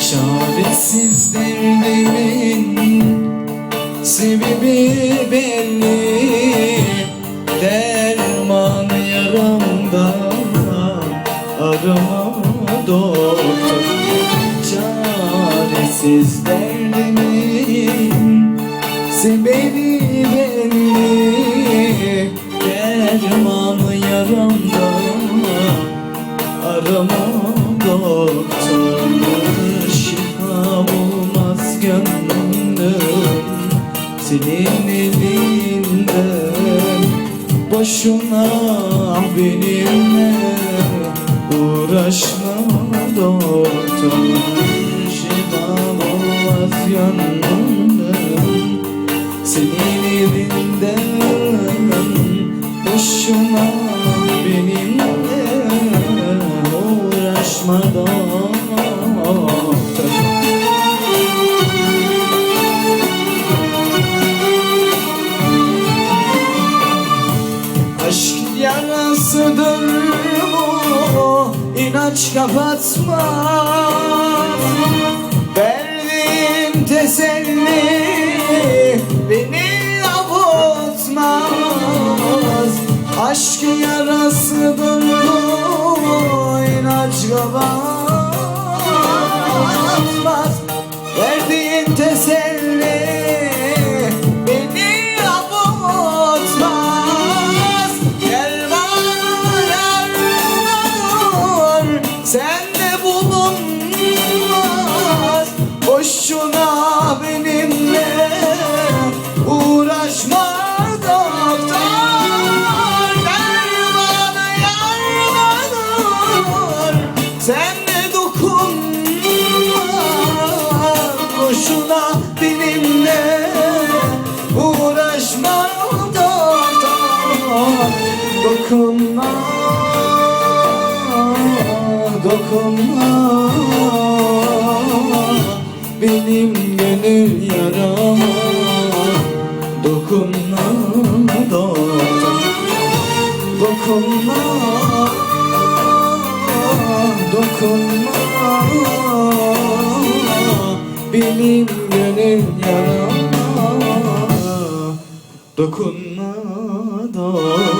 Çaresiz derdimin sebebi belli. Derman yaramda. Arama doktor Çaresiz derdimin sebebi belli. Derman yaramda. Arama gönlüm senin elinden. Boşuna benimle uğraşma doktor Şifa bulmaz gönlüm senin yarasıdır bu inanç kapatmaz Verdiğin teselli beni avutmaz. Aşk yarasıdır bu inanç kapatmaz benimle uğraşma doktor. Bana yardım sen de dokunmaz Boşuna benimle uğraşma Dokunma, dokunma Benim yarama Dokunma doktor Dokunma, dokunma Benim gönül yarama Dokunma doktor